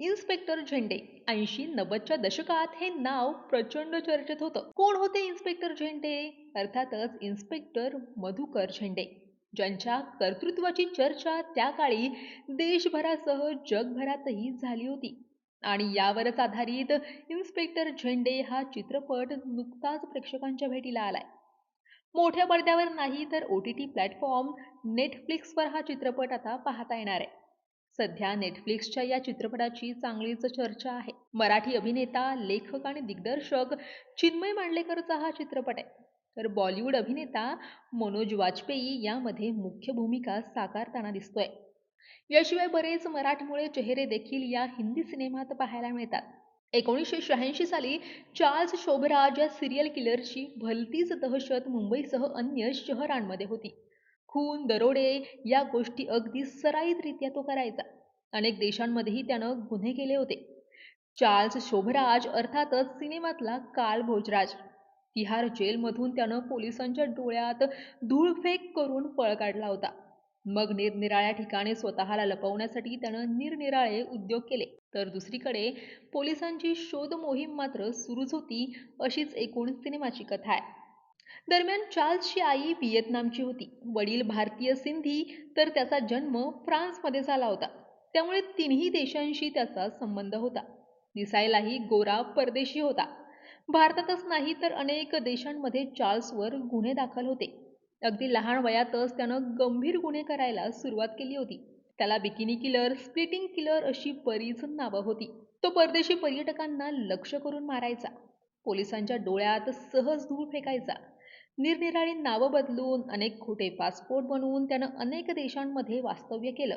Inspector झेंडे. ऐंशी नव्वदच्या दशकात हे नाव प्रचंड चर्चेत होतं. कोण होते इन्स्पेक्टर झेंडे? अर्थातच इन्स्पेक्टर मधुकर झेंडे. ज्यांच्या कर्तृत्वाची चर्चा त्या काळी देशभरासह जगभरातही झाली होती. आणि यावरच आधारित इन्स्पेक्टर झेंडे हा चित्रपट नुकताच प्रेक्षकांच्या भेटीला आलाय. मोठ्या पडद्यावर नाही तर ओ टी टी प्लॅटफॉर्म नेटफ्लिक्सवर हा चित्रपट आता पाहता येणार आहे. सध्या नेटफ्लिक्सच्या या चित्रपटाची चांगलीच चर्चा आहे. मराठी अभिनेता लेखक आणि दिग्दर्शक चिन्मय मांडलेकरचा हा चित्रपट आहे. तर बॉलिवूड अभिनेता मनोज वाजपेयी यामध्ये मुख्य भूमिका साकारताना दिसतोय. याशिवाय बरेच मराठमोळे चेहरे देखील या हिंदी सिनेमात पाहायला मिळतात. एकोणीसशे शहाऐंशी साली चार्ल्स शोभराज या सिरियल किलरची भलतीच दहशत मुंबईसह अन्य शहरांमध्ये होती. खून दरोडे या गोष्टी अगदी सराईतरित्या तो करायचा. अनेक देशांमध्येही त्यानं गुन्हे केले होते. चार्ल्स शोभराज अर्थातच सिनेमातला काल भोजराज. तिहार जेलमधून त्यानं पोलिसांच्या डोळ्यात धूळफेक करून पळ काढला होता. मग निरनिराळ्या ठिकाणी स्वतःला लपवण्यासाठी त्यानं निरनिराळे उद्योग केले. तर दुसरीकडे पोलिसांची शोध मोहीम मात्र सुरूच होती अशीच एकूण सिनेमाची कथा आहे. दरम्यान चार्ल्सची आई व्हिएतनामची होती. वडील भारतीय सिंधी तर त्याचा जन्म फ्रान्समध्ये झाला होता. त्यामुळे तिन्ही देशांशी त्याचा संबंध होता. दिसायलाही गोरा परदेशी होता. भारतातच नाही तर अनेक देशांमध्ये चार्ल्सवर गुन्हे दाखल होते. अगदी लहान वयातच त्यानं गंभीर गुन्हे करायला सुरुवात केली होती. त्याला बिकिनी किलर स्प्लिटिंग किलर अशी बरीच नावं होती. तो परदेशी पर्यटकांना लक्ष करून मारायचा. पोलिसांच्या डोळ्यात सहज धूळ फेकायचा. निरनिराळी नावं बदलून अनेक खोटे पासपोर्ट बनवून त्यानं अनेक देशांमध्ये वास्तव्य केलं.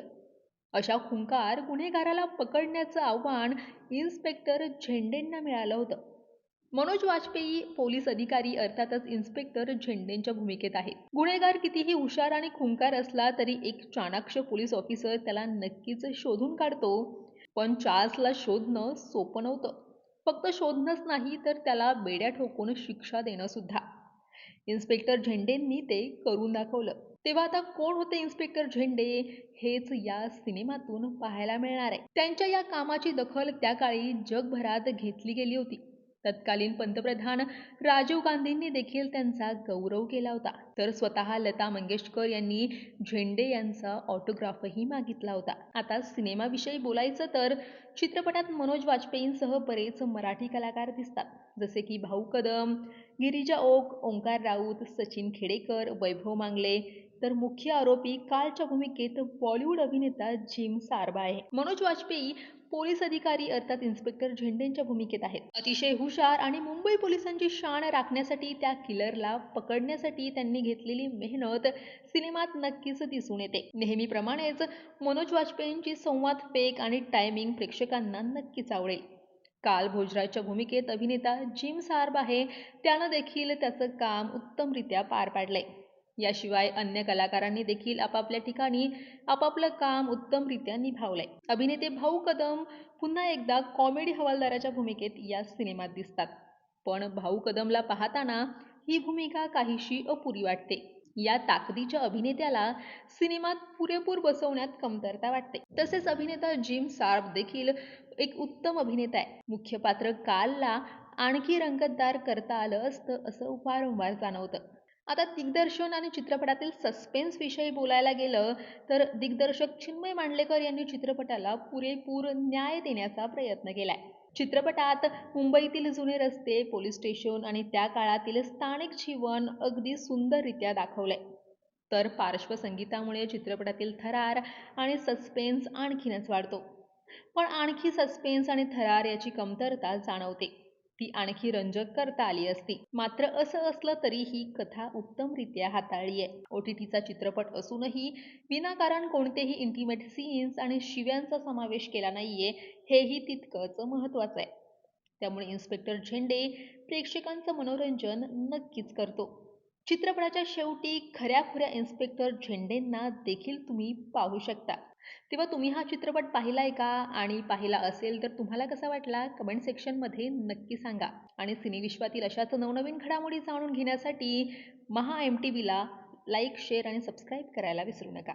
अशा खुंकार गुन्हेगाराला पकडण्याचं आव्हान इन्स्पेक्टर झेंडेंना मिळालं होतं. मनोज वाजपेयी पोलीस अधिकारी अर्थातच इन्स्पेक्टर झेंडेंच्या भूमिकेत आहेत. गुन्हेगार कितीही हुशार आणि खुंकार असला तरी एक चाणाक्ष पोलीस ऑफिसर त्याला नक्कीच शोधून काढतो पण चार्ल्सला शोधणं सोपं नव्हतं. फक्त शोधणंच नाही तर त्याला बेड्या ठोकून शिक्षा देणं सुद्धा. इन्स्पेक्टर झेंडेंनी ते करून दाखवलं. तेव्हा आता कोण होते इन्स्पेक्टर झेंडे? हेच या सिनेमातून पाहायला मिळणार आहे. त्यांच्या या कामाची दखल त्या काळी जगभरात घेतली गेली होती. तत्कालीन पंतप्रधान राजीव गांधींनी देखील त्यांचा गौरव केला होता. तर स्वतः लता मंगेशकर यांनी झेंडे यांचा ऑटोग्राफही मागितला होता. आता सिनेमाविषयी बोलायचं तर चित्रपटात मनोज वाजपेयींसह बरेच मराठी कलाकार दिसतात. जसे की भाऊ कदम गिरिजा ओक ओंकार राऊत सचिन खेडेकर वैभव मांगले तर मुख्य आरोपी कालच्या भूमिकेत बॉलिवूड अभिनेता जिम सारबा आहे. मनोज वाजपेयी पोलीस अधिकारी अर्थात इन्स्पेक्टर झेंडेंच्या भूमिकेत आहेत. अतिशय हुशार आणि मुंबई पोलिसांची शान राखण्यासाठी त्या किलरला पकडण्यासाठी त्यांनी घेतलेली मेहनत सिनेमात नक्कीच दिसून येते. नेहमीप्रमाणेच मनोज वाजपेयींची संवाद फेक आणि टायमिंग प्रेक्षकांना नक्कीच आवडेल. काल भोजराजच्या भूमिकेत अभिनेता जिम सार्ब आहे त्यानं देखील त्याचं काम उत्तमरित्या पार पाडलंय. याशिवाय अन्य कलाकारांनी देखील आपापल्या ठिकाणी आपापलं काम उत्तमरित्या निभावलंय. अभिनेते भाऊ कदम पुन्हा एकदा कॉमेडी हवालदाराच्या भूमिकेत या सिनेमात दिसतात. पण भाऊ कदमला पाहताना ही भूमिका काहीशी अपुरी वाटते. या ताकदीच्या अभिनेत्याला सिनेमात पुरेपूर बसवण्यात कमतरता वाटते. तसेच अभिनेता जिम सार्फ देखील एक उत्तम अभिनेता आहे. मुख्य पात्र कालला आणखी रंगतदार करता आलं असतं असं वारंवार जाणवतं. आता दिग्दर्शन आणि चित्रपटातील सस्पेन्स विषयी बोलायला गेलं तर दिग्दर्शक चिन्मय मांडलेकर यांनी चित्रपटाला पुरेपूर न्याय देण्याचा प्रयत्न केलाय. चित्रपटात मुंबईतील जुने रस्ते पोलीस स्टेशन आणि त्या काळातील स्थानिक जीवन अगदी सुंदररित्या दाखवलंय. तर पार्श्वसंगीतामुळे चित्रपटातील थरार आणि सस्पेन्स आणखीनच वाढतो. पण आणखी सस्पेन्स आणि थरार याची कमतरता जाणवते. ती आणखी रंजक करता आली असती. मात्र असं असलं तरी ही कथा उत्तमरित्या हाताळली आहे. ओ टी टीचा चित्रपट असूनही विनाकारण कोणतेही इंटिमेट सीन्स आणि शिव्यांचा समावेश केला नाहीये हेही तितकंच महत्त्वाचं आहे. त्यामुळे इन्स्पेक्टर झेंडे प्रेक्षकांचं मनोरंजन नक्कीच करतो. चित्रपटाच्या शेवटी खऱ्याखुऱ्या इन्स्पेक्टर झेंडेंना देखील तुम्ही पाहू शकता. तेव्हा तुम्ही हा चित्रपट पाहिलाय का? आणि पाहिला असेल तर तुम्हाला कसा वाटला? कमेंट सेक्शनमध्ये नक्की सांगा. आणि सिनेविश्वातील अशाच नवनवीन घडामोडी जाणून घेण्यासाठी महा एम टी व्हीला लाईक शेअर आणि सबस्क्राईब करायला विसरू नका.